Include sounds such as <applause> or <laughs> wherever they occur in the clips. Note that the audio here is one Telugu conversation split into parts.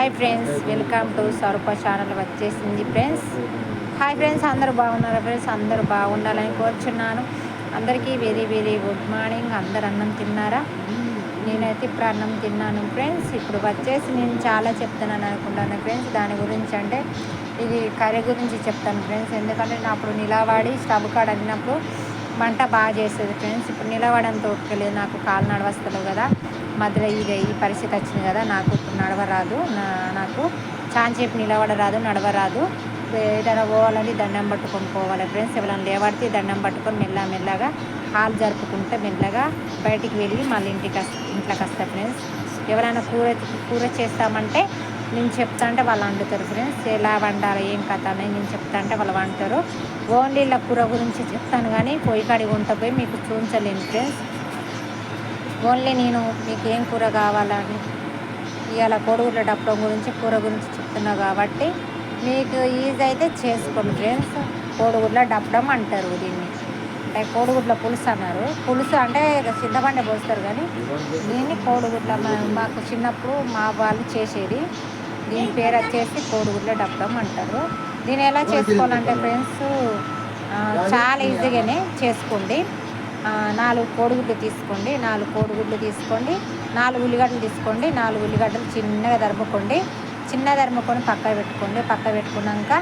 Hi friends welcome to Swarupa channel వచ్చేసింది ఫ్రెండ్స్ హాయ్ ఫ్రెండ్స్ అందరూ బాగున్నారా ఫ్రెండ్స్ అందరూ బాగుండాలని కోరుచున్నాను. అందరికీ వెరీ వెరీ గుడ్ మార్నింగ్ అందరు అన్నం తిన్నారా? నేనైతే ఇప్పుడు అన్నం తిన్నాను ఫ్రెండ్స్ ఇప్పుడు వచ్చేసి నేను చాలా చెప్తున్నాను అనుకుంటాను ఫ్రెండ్స్ దాని గురించి అంటే ఇది కర్రీ గురించి చెప్తాను ఫ్రెండ్స్ ఎందుకంటే నేను అప్పుడు నిలబడి స్టవ్ కాడ అడిగినప్పుడు మంట బాగా చేసేది ఫ్రెండ్స్ ఇప్పుడు నిలబడంత ఒక్కలేదు నాకు కాలు నడవస్తలేవు కదా. మధ్యలో ఇది ఈ పరిస్థితి వచ్చింది కదా నాకు నడవరాదు నా- నాకు చాంచేపు నిలబడరాదు నడవరాదు. ఏదైనా పోవాలని దండం పట్టుకొని పోవాలి ఫ్రెండ్స్ ఎవరైనా లేవాడితే దండం పట్టుకొని మెల్ల మెల్లగా హాల్ జరుపుకుంటే మెల్లగా బయటికి వెళ్ళి మళ్ళీ ఇంటికి ఇంట్లోకి వస్తా ఫ్రెండ్స్ ఎవరైనా కూర కూర చేస్తామంటే నేను చెప్తా అంటే వాళ్ళు వండుతారు ఫ్రెండ్స్ ఎలా వండాలి ఏం కథ అనేది నేను చెప్తా అంటే వాళ్ళు వండుతారు. ఓన్లీ ఇలా కూర గురించి చెప్తాను కానీ పొయ్యి కాడి వంట పోయి మీకు చూపించలేను ఫ్రెండ్స్ ఓన్లీ నేను మీకు ఏం కూర కావాలని ఇవాళ కోడిగుడ్ల డప్పడం గురించి కూర గురించి చెప్తున్నా కాబట్టి మీకు ఈజీ అయితే చేసుకోండి ఫ్రెండ్స్. కోడిగుడ్ల డప్పడం అంటారు దీన్ని. అంటే కోడిగుడ్ల పులుసు అన్నారు. పులుసు అంటే ఇక పోస్తారు కానీ దీన్ని కోడిగుడ్ల మాకు చిన్నప్పుడు మా వాళ్ళు చేసేది. దీని పేరు వచ్చేసి కోడిగుడ్ల డప్పడం అంటారు. దీన్ని ఎలా చేసుకోవాలంటే ఫ్రెండ్స్ చాలా ఈజీగానే చేసుకోండి. నాలుగు కోడిగుడ్లు తీసుకోండి నాలుగు కోడిగుడ్లు తీసుకోండి నాలుగు ఉల్లిగడ్డలు తీసుకోండి నాలుగు ఉల్లిగడ్డలు చిన్నగా తరుముకోండి చిన్న తరుముకొని పక్క పెట్టుకోండి. పక్క పెట్టుకున్నాక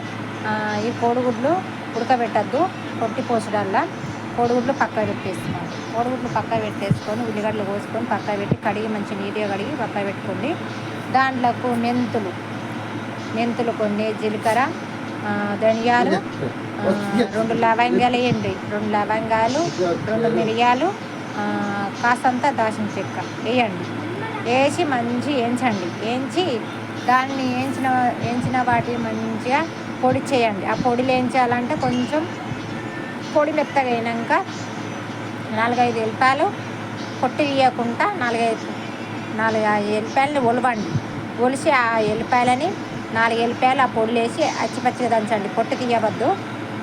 ఈ కోడిగుడ్లు ఉడకబెట్టద్దు కొట్టి పోసడల్లా కోడిగుడ్లు పక్క పెట్టేసుకోండి. కోడిగుడ్లు పక్క పెట్టేసుకొని ఉల్లిగడ్డలు కోసుకొని పక్క పెట్టి కడిగి మంచి నీట్గా కడిగి పక్క పెట్టుకోండి. దాంట్లోకి మెంతులు మెంతులు కొన్ని జీలకర్ర ధనియాలు రెండు లవంగాలు వేయండి రెండు లవంగాలు రెండు మిరియాలు కాసంత దాచిన చెక్క. వేయండి. వేసి మంచి వేయించండి. వేయించి దాన్ని వేయించిన వేయించిన వాటి మంచిగా పొడి చేయండి. ఆ పొడిలు వేయించాలంటే కొంచెం పొడి మెత్తగా అయినాక నాలుగైదు ఎల్లిపాయలు పొట్టి తీయకుండా నాలుగైదు నాలుగు ఆ ఎల్లిపాయలని ఒలవండి. ఒలిసి ఆ ఎల్లిపాయలని నాలుగు ఎల్లిపాయలు ఆ పొడిలో వేసి అచ్చిపచ్చిగా దంచండి. పొట్టు తీయవద్దు.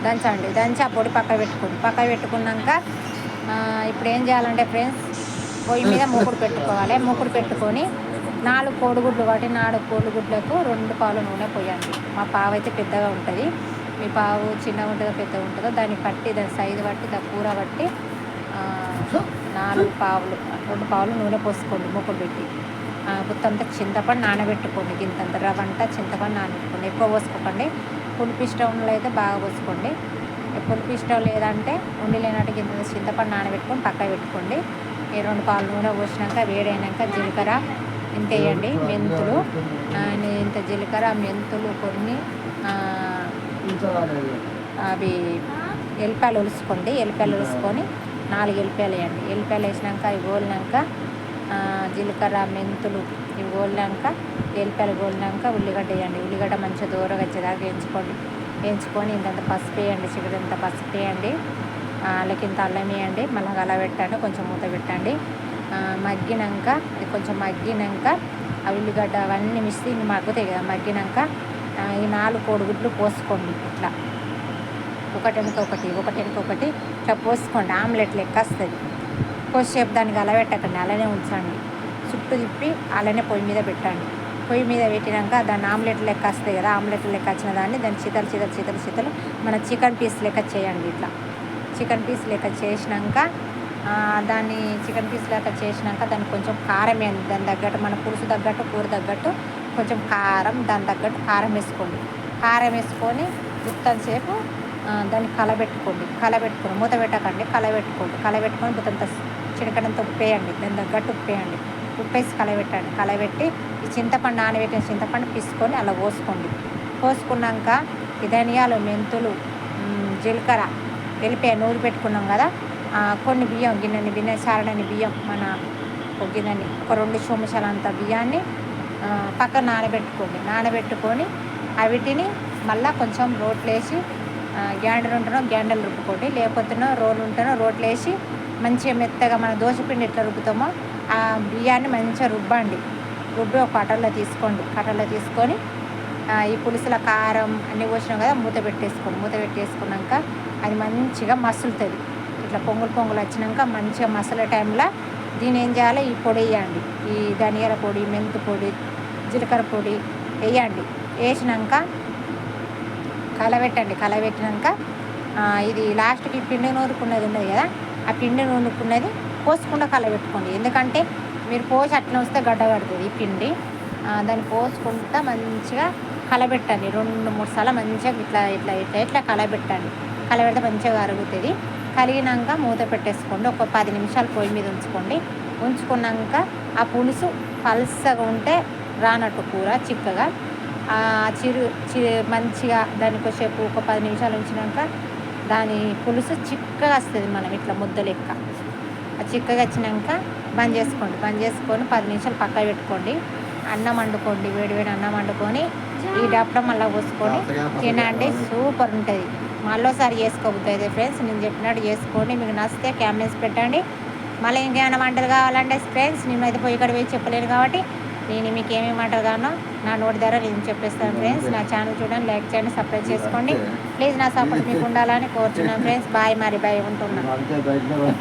దంచండి. దంచి ఆ పొడి పక్క పెట్టుకోండి. పక్క పెట్టుకున్నాక ఇప్పుడు ఏం చేయాలంటే ఫ్రెండ్స్ పొయ్యి మీద మూకుడు పెట్టుకోవాలి. మూకుడు పెట్టుకొని నాలుగు కోడిగుడ్లు కాబట్టి నాలుగు కోడిగుడ్లకు రెండు పాలు నూనె పోయండి. మా పావు అయితే పెద్దగా ఉంటుంది. మీ పావు చిన్నగా ఉంటుందో పెద్దగా ఉంటుందో దాన్ని పట్టి దాని సైజు బట్టి దాని కూర బట్టి నాలుగు పావులు రెండు పావులు నూనె పోసుకోండి మూకుడు పెట్టి. గుత్తంత చింతపండు నానబెట్టుకోండి గింతంత రవ్వ అంతా చింతపండు నానబెట్టుకోండి. ఎక్కువ పోసుకోకండి. పులుపు ఇష్టంలో అయితే బాగా పోసుకోండి. పులుపు ఇష్టం లేదంటే ఉండి లేనట్టు గింత చింతపండు నానబెట్టుకొని పక్క పెట్టుకోండి. ఈ రెండు పాలు నూనె పోసినాక వేడైనాక జీలకర్ర ఇంత వేయండి మెంతులు ఇంత జీలకర్ర మెంతులు కొన్ని అవి ఎల్లిపాయలు ఒలుసుకోండి ఎల్లిపాయలు ఒలుసుకొని నాలుగు ఎల్లిపాయలు వేయండి. ఎల్లిపాయలు వేసినాక ఇవి గోలినాక జీలకర్ర మెంతులు ఇవి గోలినాక ఎల్లిపాయలు గోలినాక ఉల్లిగడ్డ వేయండి. ఉల్లిగడ్డ మంచిగా దూరగా వచ్చేదాకా వేయించుకోండి. వేయించుకొని ఇంతంత పసుపు వేయండి. చికెన్ పసుపు వేయండి. ఇంత అల్లం వేయండి. మళ్ళీ అలా పెట్టండి. కొంచెం మూత పెట్టండి. మగ్గినాక కొంచెం మగ్గినాక ఆ ఉల్లిగడ్డ అవన్నీ మిక్సీ మగ్గుతాయి కదా మగ్గినాక ఈ నాలుగు కోడిగుడ్లు పోసుకోండి ఇట్లా. ఒకటి వెనక ఒకటి ఒకటి వెనక ఒకటి ఇట్లా పోసుకోండి ఆమ్లెట్ లెక్క వస్తుంది. కొద్దిసేపు దానికి అలవెట్టకండి అలానే ఉంచండి. చుట్టూ తిప్పి అలానే పొయ్యి మీద పెట్టండి. పొయ్యి మీద పెట్టినాక దాన్ని ఆమ్లెట్ లెక్క వస్తాయి కదా ఆమ్లెట్ లెక్క వచ్చిన దాన్ని దాన్ని చితలు చితలు చితలు చితలు మన చికెన్ పీస్ లెక్క చేయండి ఇట్లా. చికెన్ పీస్ లెక్క చేసినాక దాన్ని చికెన్ పీస్ లెక్క చేసినాక దాన్ని కొంచెం కారం వేయండి. దాని తగ్గట్టు మన పులుసు తగ్గట్టు కూర తగ్గట్టు కొంచెం కారం దాని తగ్గట్టు కారం వేసుకోండి. కారం వేసుకొని గుత్తంతసేపు దాన్ని కలబెట్టుకోండి. కలబెట్టుకోండి. మూత పెట్టకండి. కలబెట్టుకోండి. కలబెట్టుకొని గుత్తంత చినకడంతో ఉప్పేయండి. దాని తగ్గట్టు ఉప్పేయండి. ఉప్పేసి కలబెట్టండి. కలబెట్టి ఈ చింతపండు నానబెట్టిన చింతపండు పిసుకొని అలా పోసుకోండి. పోసుకున్నాక ఈ ధనియాలు మెంతులు జీలకర్ర వెలిపే నూరు పెట్టుకున్నాం కదా కొన్ని బియ్యం గిన్నెని బిన్నె సారడని బియ్యం మన ఒక గిన్నెని ఒక రెండు చెంచాల అంత బియ్యాన్ని పక్కన నానబెట్టుకోండి. నానబెట్టుకొని అవిటిని మళ్ళీ కొంచెం రోట్లేసి గ్యాండర్ గ్యాండలు ఉంటేనో గ్యాండలు రుబ్బుకోండి. లేకపోతేనో రోలు ఉంటేనో రోట్లు వేసి మంచిగా మెత్తగా మన దోశపిండి ఎట్లా రుబ్బుతామో ఆ బియ్యాన్ని మంచిగా రుబ్బండి. రుబ్బి ఒక కటల్లో తీసుకోండి. కటల్లో తీసుకొని ఈ పులుసుల కారం అన్నీ పోసినాం కదా మూత పెట్టేసుకోండి. మూత పెట్టేసుకున్నాక అది మంచిగా మసులుతుంది. ఇట్లా పొంగులు పొంగులు వచ్చినాక మంచిగా మసలే టైంలో దీని ఏం చేయాలి? ఈ పొడి వేయండి. ఈ ధనియాల పొడి మెంతు పొడి జీలకర్ర పొడి వేయండి. వేసినాక కలబెట్టండి కలబెట్టినాక ఇది లాస్ట్కి పిండి నూరుకున్నది ఉన్నది కదా ఆ పిండి నూరుకున్నది పోసుకుండా కలబెట్టుకోండి ఎందుకంటే మీరు పోసి అట్లా వస్తే గడ్డ పడుతుంది ఈ పిండి. దాన్ని పోసుకుంటా మంచిగా కలబెట్టండి రెండు మూడు సార్లు మంచిగా ఇట్లా ఇట్లా ఇట్లా ఇట్లా కలబెట్టండి కలబెడితే మంచిగా అరుగుతుంది. కలిగినాక మూత పెట్టేసుకోండి. ఒక పది నిమిషాలు పొయ్యి మీద ఉంచుకోండి. ఉంచుకున్నాక ఆ పులుసు పల్సగా ఉంటే రానట్టు కూర చిక్కగా చిరు చి మంచిగా దానికి కొద్దిసేపు ఒక పది నిమిషాలు ఉంచినాక దాని పులుసు చిక్కగా వస్తుంది మనం ఇట్లా ముద్ద లెక్క. ఆ చిక్కగా వచ్చినాక బంద్ చేసుకోండి. బంద్ చేసుకొని పది నిమిషాలు పక్కన పెట్టుకోండి. అన్నం వండుకోండి. వేడి వేడి అన్నం వండుకొని ఈ డబ్బా మళ్ళీ పోసుకొని తినండి. సూపర్ ఉంటుంది. మళ్ళీసారి చేసుకోబోతుంది ఫ్రెండ్స్ నేను చెప్పినట్టు చేసుకోండి. మీకు నచ్చితే క్యామెరాస్ పెట్టండి. మళ్ళీ ఇంకేమైనా వంటలు కావాలంటే ఫ్రెండ్స్ నేనైతే పోయి ఇక్కడ పోయి చెప్పలేను కాబట్టి నేను మీకు ఏమేమి కావాలో నా నోటి ద్వారా నేను చెప్పేస్తాను ఫ్రెండ్స్. నా ఛానల్ చూడండి లైక్ చేయండి సబ్స్క్రైబ్ చేసుకోండి. ప్లీజ్ నా సపోర్ట్ మీకు ఉండాలని కోరుచున్నాను <laughs> ఫ్రెండ్స్. బాయ్ మరి బాయ్ ఉంటున్నాను